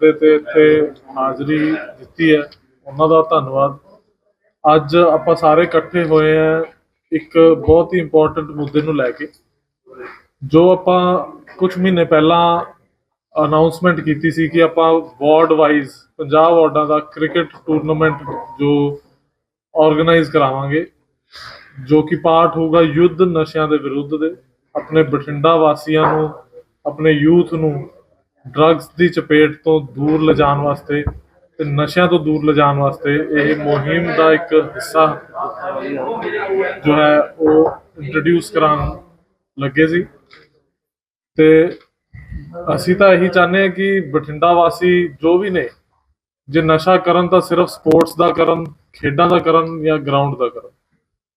ਦੇ ਤੇ ਇੱਥੇ ਹਾਜ਼ਰੀ ਦਿੱਤੀ ਹੈ। ਉਹਨਾਂ ਦਾ ਧੰਨਵਾਦ। ਅੱਜ ਆਪਾਂ ਸਾਰੇ ਇਕੱਠੇ ਹੋਏ ਆ ਇੱਕ ਬਹੁਤ ਹੀ ਇੰਪੋਰਟੈਂਟ ਮੁੱਦੇ ਨੂੰ ਲੈ ਕੇ, ਜੋ ਆਪਾਂ ਕੁਝ ਮਹੀਨੇ ਪਹਿਲਾਂ ਅਨਾਉਂਸਮੈਂਟ ਕੀਤੀ ਸੀ ਕਿ ਆਪਾਂ ਵਾਰਡ ਵਾਈਜ਼ 50 ਵਾਰਡਾਂ ਦਾ ਕ੍ਰਿਕਟ ਟੂਰਨਾਮੈਂਟ ਜੋ ਆਰਗੇਨਾਈਜ਼ ਕਰਾਵਾਂਗੇ, ਜੋ ਕਿ ਪਾਰਟ ਹੋਊਗਾ ਯੁੱਧ ਨਸ਼ਿਆਂ ਦੇ ਵਿਰੁੱਧ ਦੇ, ਆਪਣੇ ਬਠਿੰਡਾ ਵਾਸੀਆਂ ਨੂੰ, ਆਪਣੇ ਯੂਥ ਨੂੰ ਡਰੱਗਸ ਦੀ ਚਪੇਟ ਤੋਂ ਦੂਰ ਲਿਜਾਣ ਵਾਸਤੇ ਤੇ ਨਸ਼ਿਆਂ ਤੋਂ ਦੂਰ ਲਿਜਾਣ ਵਾਸਤੇ ਇਹ ਮੁਹਿੰਮ ਦਾ ਇੱਕ ਹਿੱਸਾ ਜੋ ਹੈ ਉਹ ਇੰਟਰੋਡਿਊਸ ਕਰਾਉਣ ਲੱਗੇ ਸੀ। ਤੇ ਅਸੀਂ ਤਾਂ ਇਹੀ ਚਾਹੁੰਦੇ ਹਾਂ ਕਿ ਬਠਿੰਡਾ ਵਾਸੀ ਜੋ ਵੀ ਨੇ, ਜੇ ਨਸ਼ਾ ਕਰਨ ਤਾਂ ਸਿਰਫ ਸਪੋਰਟਸ ਦਾ ਕਰਨ, ਖੇਡਾਂ ਦਾ ਕਰਨ ਜਾਂ ਗਰਾਊਂਡ ਦਾ ਕਰਨ।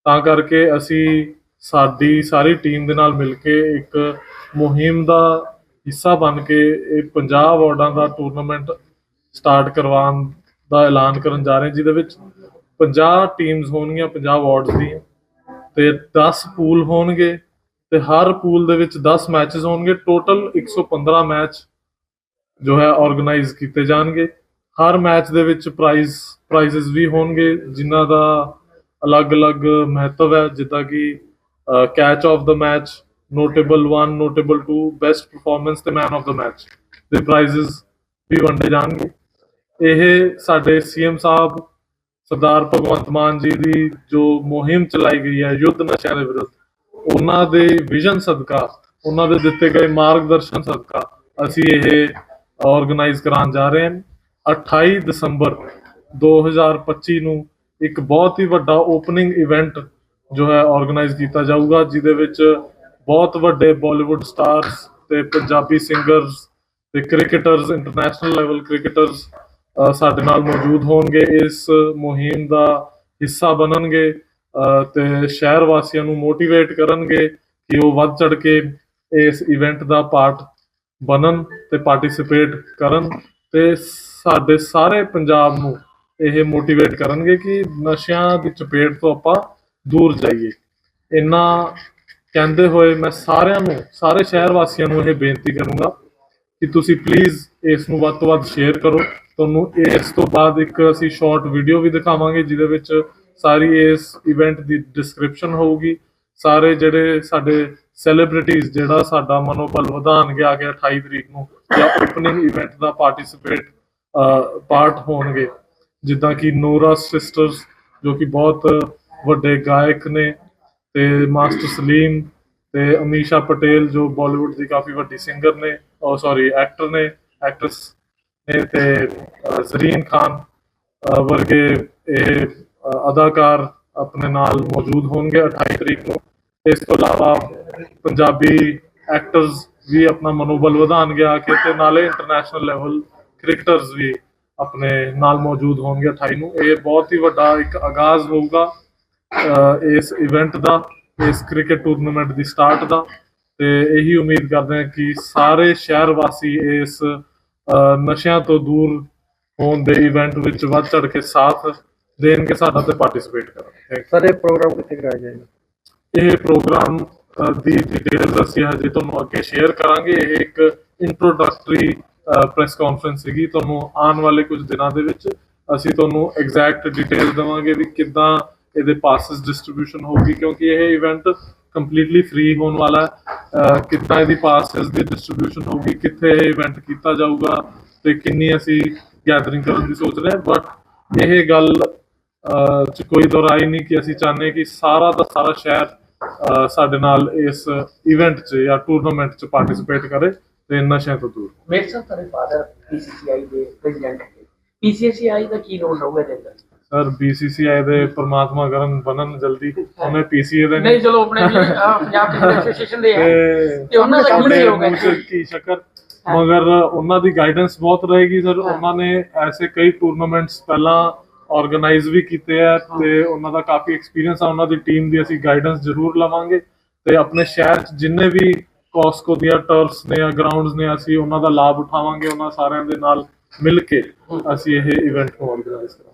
ਤਾਂ ਕਰਕੇ ਅਸੀਂ ਸਾਡੀ ਸਾਰੀ ਟੀਮ ਦੇ ਨਾਲ ਮਿਲ ਕੇ ਇੱਕ ਮੁਹਿੰਮ ਦਾ ਹਿੱਸਾ ਬਣ ਕੇ ਇਹ 50 ਵਾਰਡਾਂ ਦਾ ਟੂਰਨਾਮੈਂਟ ਸਟਾਰਟ ਕਰਵਾਉਣ ਦਾ ਐਲਾਨ ਕਰਨ ਜਾ ਰਹੇ ਜਿਹਦੇ ਵਿੱਚ 50 ਟੀਮਸ ਹੋਣਗੀਆਂ 50 ਵਾਰਡਸ ਦੀਆਂ ਤੇ 10 ਪੂਲ ਹੋਣਗੇ, ਤੇ ਹਰ ਪੂਲ ਦੇ ਵਿੱਚ 10 ਮੈਚਸ ਹੋਣਗੇ ਟੋਟਲ 115 ਮੈਚ ਜੋ ਹੈ ਆਰਗੇਨਾਈਜ਼ ਕੀਤੇ ਜਾਣਗੇ। ਹਰ ਮੈਚ ਦੇ ਵਿੱਚ ਪ੍ਰਾਈਜ਼ ਪ੍ਰਾਈਜ਼ਸ ਵੀ ਹੋਣਗੇ, ਜਿਨ੍ਹਾਂ ਦਾ ਅਲੱਗ-ਅਲੱਗ ਮਹੱਤਵ ਹੈ, ਜਿੱਦਾਂ ਕਿ catch of the match notable 1 notable 2 best performance ਤੇ ਮੈਨ ਆਫ ਦਾ ਮੈਚ ਦੇ ਪ੍ਰਾਈਜ਼ਸ ਵੀ ਵੰਡੇ ਜਾਣਗੇ ਇਹ ਸਾਡੇ ਸੀਐਮ ਸਾਹਿਬ ਸਰਦਾਰ ਭਗਵੰਤ ਮਾਨ ਜੀ ਦੀ ਜੋ ਮੁਹਿੰਮ ਚਲਾਈ ਗਈ ਹੈ ਯੁੱਧ ਨਸ਼ਿਆਂ ਦੇ ਵਿਰੁੱਧ, ਉਹਨਾਂ ਦੇ ਵਿਜ਼ਨ ਸਦਕਾ, ਉਹਨਾਂ ਦੇ ਦਿੱਤੇ ਗਏ ਮਾਰਗਦਰਸ਼ਨ ਸਦਕਾ ਅਸੀਂ ਇਹ ਆਰਗੇਨਾਈਜ਼ ਕਰਾਉਣ ਜਾ ਰਹੇ ਹਾਂ। 28 ਦਸੰਬਰ 2025 ਨੂੰ ਇੱਕ ਬਹੁਤ ਹੀ ਵੱਡਾ ਓਪਨਿੰਗ ਇਵੈਂਟ ਜੋ ਹੈ ਆਰਗੇਨਾਈਜ਼ ਕੀਤਾ ਜਾਊਗਾ, ਜਿਹਦੇ ਵਿੱਚ ਬਹੁਤ ਵੱਡੇ ਬਾਲੀਵੁੱਡ ਸਟਾਰਸ ਤੇ ਪੰਜਾਬੀ ਸਿੰਗਰਸ ਤੇ ਕ੍ਰਿਕਟਰਸ ਇੰਟਰਨੈਸ਼ਨਲ ਲੈਵਲ ਕ੍ਰਿਕਟਰਸ ਸਾਡੇ ਨਾਲ ਮੌਜੂਦ ਹੋਣਗੇ। ਇਸ ਮੁਹਿੰਮ ਦਾ ਹਿੱਸਾ ਬਣਨਗੇ ਅ, ਤੇ ਸ਼ਹਿਰ ਵਾਸੀਆਂ ਨੂੰ ਮੋਟੀਵੇਟ ਕਰਨਗੇ ਕਿ ਉਹ ਵੱਧ ਚੜ ਕੇ ਇਸ ਇਵੈਂਟ ਦਾ ਪਾਰਟ ਬਣਨ ਤੇ ਪਾਰਟਿਸਿਪੇਟ ਕਰਨ ਤੇ ਸਾਡੇ ਸਾਰੇ ਪੰਜਾਬ ਨੂੰ ਇਹ ਮੋਟੀਵੇਟ ਕਰਨਗੇ ਕਿ ਨਸ਼ਿਆਂ ਦੀ ਚਪੇਟ ਤੋਂ ਆਪਾਂ ਦੂਰ ਜਾਈਏ। ਇੰਨਾ ਕਹਿੰਦੇ ਹੋਏ ਮੈਂ ਸਾਰਿਆਂ ਨੂੰ, ਸਾਰੇ ਸ਼ਹਿਰ ਵਾਸੀਆਂ ਨੂੰ ਇਹ ਬੇਨਤੀ ਕਰੂੰਗਾ ਕਿ ਤੁਸੀਂ ਪਲੀਜ਼ ਇਸ ਨੂੰ ਵੱਧ ਤੋਂ ਵੱਧ ਸ਼ੇਅਰ ਕਰੋ। ਤੁਹਾਨੂੰ ਇਸ ਤੋਂ ਬਾਅਦ ਇੱਕ ਅਸੀਂ ਸ਼ਾਰਟ ਵੀਡੀਓ ਵੀ ਦਿਖਾਵਾਂਗੇ, ਜਿਹਦੇ ਵਿੱਚ ਸਾਰੀ ਇਸ ਇਵੈਂਟ ਦੀ ਡਿਸਕ੍ਰਿਪਸ਼ਨ ਹੋਊਗੀ। ਸਾਰੇ ਜਿਹੜੇ ਸਾਡੇ ਸੈਲੀਬ੍ਰਿਟੀਜ਼ ਜਿਹੜਾ ਸਾਡਾ ਮਨੋਬਲ ਵਧਾਉਣਗੇ ਆ ਕੇ 28 ਤਰੀਕ ਨੂੰ ਜਾਂ ਓਪਨਿੰਗ ਇਵੈਂਟ ਦਾ ਪਾਰਟਿਸਿਪੇਟ ਪਾਰਟ ਹੋਣਗੇ। ਜਿੱਦਾਂ ਕਿ ਨੂਰਾ ਸਿਸਟਰਸ ਜੋ ਕਿ ਬਹੁਤ ਵੱਡੇ ਗਾਇਕ ਨੇ ਤੇ ਮਾਸਟਰ ਸਲੀਮ ਤੇ ਅਮੀਸ਼ਾ ਪਟੇਲ, ਜੋ ਬਾਲੀਵੁੱਡ ਦੀ ਕਾਫੀ ਵੱਡੀ ਸਿੰਗਰ ਨੇ, ਉਹ ਸੌਰੀ ਐਕਟਰ ਨੇ ਐਕਟਰਸ ਨੇ ਤੇ ਜ਼ਰੀਨ ਖਾਨ ਵਰਗੇ ਇਹ ਅਦਾਕਾਰ ਆਪਣੇ ਨਾਲ ਮੌਜੂਦ ਹੋਣਗੇ 28 ਤਰੀਕ ਨੂੰ। ਇਸ ਤੋਂ ਇਲਾਵਾ ਪੰਜਾਬੀ ਐਕਟਰਸ ਵੀ ਆਪਣਾ ਮਨੋਬਲ ਵਧਾਉਣਗੇ ਆ ਕੇ ਤੇ ਨਾਲੇ ਇੰਟਰਨੈਸ਼ਨਲ ਲੈਵਲ ਕ੍ਰਿਕਟਰਸ ਵੀ ਆਪਣੇ ਨਾਲ ਮੌਜੂਦ ਹੋਣਗੇ 28 ਨੂੰ। ਇਹ ਬਹੁਤ ਹੀ ਵੱਡਾ ਇੱਕ ਆਗਾਜ਼ ਹੋਊਗਾ। ਇਸ ਇਵੈਂਟ ਦਾ ਇਸ ਕ੍ਰਿਕਟ ਟੂਰਨਾਮੈਂਟ ਦੀ ਸਟਾਰਟ ਦਾ ਤੇ ਇਹੀ ਉਮੀਦ ਕਰਦੇ ਹਾਂ ਕਿ ਸਾਰੇ ਸ਼ਹਿਰ ਵਾਸੀ ਇਸ ਨਸ਼ਿਆਂ ਤੋਂ ਦੂਰ ਹੋਣ ਦੇ ਇਵੈਂਟ ਵਿੱਚ ਵੱਧ ਚੜ ਕੇ ਸਾਥ ਦੇਣਗੇ ਸਾਡਾ ਤੇ ਪਾਰਟਿਸਿਪੇਟ Thank ਸਰ ਇਹ ਪ੍ਰੋਗਰਾਮ ਕਿੱਥੇ ਕਰਾਇਆ ਜਾਏਗਾ. ਇਹ ਪ੍ਰੋਗਰਾਮ ਦੀ ਡਿਟੇਲਸ ਅਸੀਂ ਹਜੇ ਤੁਹਾਨੂੰ ਅੱਗੇ ਸ਼ੇਅਰ ਕਰਾਂਗੇ। ਇਹ ਇੱਕ ਇੰਟਰੋਡਕਟਰੀ ਪ੍ਰੈਸ ਕਾਨਫਰੰਸ ਸੀਗੀ। ਤੁਹਾਨੂੰ ਆਉਣ ਵਾਲੇ ਕੁਝ ਦਿਨਾਂ ਦੇ ਵਿੱਚ ਅਸੀਂ ਤੁਹਾਨੂੰ ਐਗਜ਼ੈਕਟ ਡਿਟੇਲ ਦੇਵਾਂਗੇ ਵੀ ਕਿੱਦਾਂ ਇਹਦੇ ਪਾਸਸ ਡਿਸਟ੍ਰੀਬਿਊਸ਼ਨ ਹੋਊਗੀ ਕਿਉਂਕਿ ਇਹ ਇਵੈਂਟ ਕੰਪਲੀਟਲੀ ਫ੍ਰੀ ਹੋਣ ਵਾਲਾ ਹੈ ਅਹ ਕਿੱਦਾਂ ਇਹਦੀ ਪਾਸਸ ਦੀ ਡਿਸਟ੍ਰੀਬਿਊਸ਼ਨ ਹੋਊਗੀ ਕਿੱਥੇ ਇਹ ਇਵੈਂਟ ਕੀਤਾ ਜਾਊਗਾ ਤੇ ਕਿੰਨੀ ਅਸੀਂ ਗੈਦਰਿੰਗ ਕਰਨ ਦੀ ਸੋਚ ਰਹੇ ਹਾਂ ਬਟ ਇਹ ਗੱਲ ਅਹ ਚ ਕੋਈ ਦੁਰਾਈ ਨਹੀਂ ਕਿ ਅਸੀਂ ਚਾਹੁੰਦੇ ਕਿ ਸਾਰਾ ਦਾ ਸਾਰਾ ਸ਼ਹਿਰ ਅਹ ਸਾਡੇ ਨਾਲ ਇਸ ਇਵੈਂਟ 'ਚ ਜਾਂ ਟੂਰਨਾਮੈਂਟ 'ਚ ਪਾਰਟਿਸਿਪੇਟ ਕਰੇ ਤੇ ਨਸ਼ਿਆਂ ਤੋਂ ਦੂਰ ਮੇਰੇ ਸਾਹਿਬ ਤੁਹਾਡੇ ਫਾਦਰ ਪੀਸੀਸੀਆਈ ਦੇ ਪ੍ਰੈਜ਼ੀਡੈਂਟ ਹੈ ਪੀਸੀਸੀਆਈ ਦਾ ਕੀ ਰੋਲ ਰਹੂਗਾ ਇਹਦੇ ਅੰਦਰ ਸਰ ਬੀਸੀਸੀਆਈ ਦੇ ਪ੍ਰਮਾਤਮਾ ਕਰਨ ਬਣਨ ਜਲਦੀ ਉਹਨੇ ਪੀਸੀਏ ਦੇ ਨਹੀਂ ਚਲੋ ਆਪਣੇ ਵੀ, ਅਹ, ਪੰਜਾਬ ਕ੍ਰਿਕਟ ਐਸੋਸੀਏਸ਼ਨ ਦੇ ਹੈ ਤੇ ਤੇ ਉਹਨਾਂ ਦਾ ਕੀ ਹੈ ਮੂੰਹ 'ਚ ਕੀ ਸ਼ੱਕਰ? ਮਗਰ ਉਹਨਾਂ ਦੀ ਗਾਈਡੈਂਸ ਬਹੁਤ ਰਹੇਗੀ ਸਰ ਉਹਨਾਂ ਨੇ ਐਸੇ ਕਈ ਟੂਰਨਾਮੈਂਟਸ ਪਹਿਲਾਂ ਆਰਗੇਨਾਈਜ਼ ਵੀ ਕੀਤੇ ਆ ਤੇ ਉਹਨਾਂ ਦਾ ਕਾਫੀ ਐਕਸਪੀਰੀਅੰਸ ਆ। ਉਹਨਾਂ ਦੀ ਟੀਮ ਦੀ ਅਸੀਂ ਗਾਈਡੈਂਸ ਜ਼ਰੂਰ ਲਵਾਂਗੇ। ਤੇ ਆਪਣੇ ਸ਼ਹਿਰ 'ਚ ਜਿੰਨੇ ਵੀ ਕਾਸਕੋ ਦੀਆਂ ਟਰਫਸ ਨੇ ਜਾਂ ਗਰਾਊਂਡਸ ਨੇ ਅਸੀਂ ਉਹਨਾਂ ਦਾ ਲਾਭ ਉਠਾਵਾਂਗੇ ਉਹਨਾਂ ਸਾਰਿਆਂ ਦੇ ਨਾਲ ਮਿਲ ਕੇ ਅਸੀਂ ਇਹ ਇਵੈਂਟ ਨੂੰ ਆਰਗੇਨਾਈਜ਼ ਕਰਾਂਗੇ।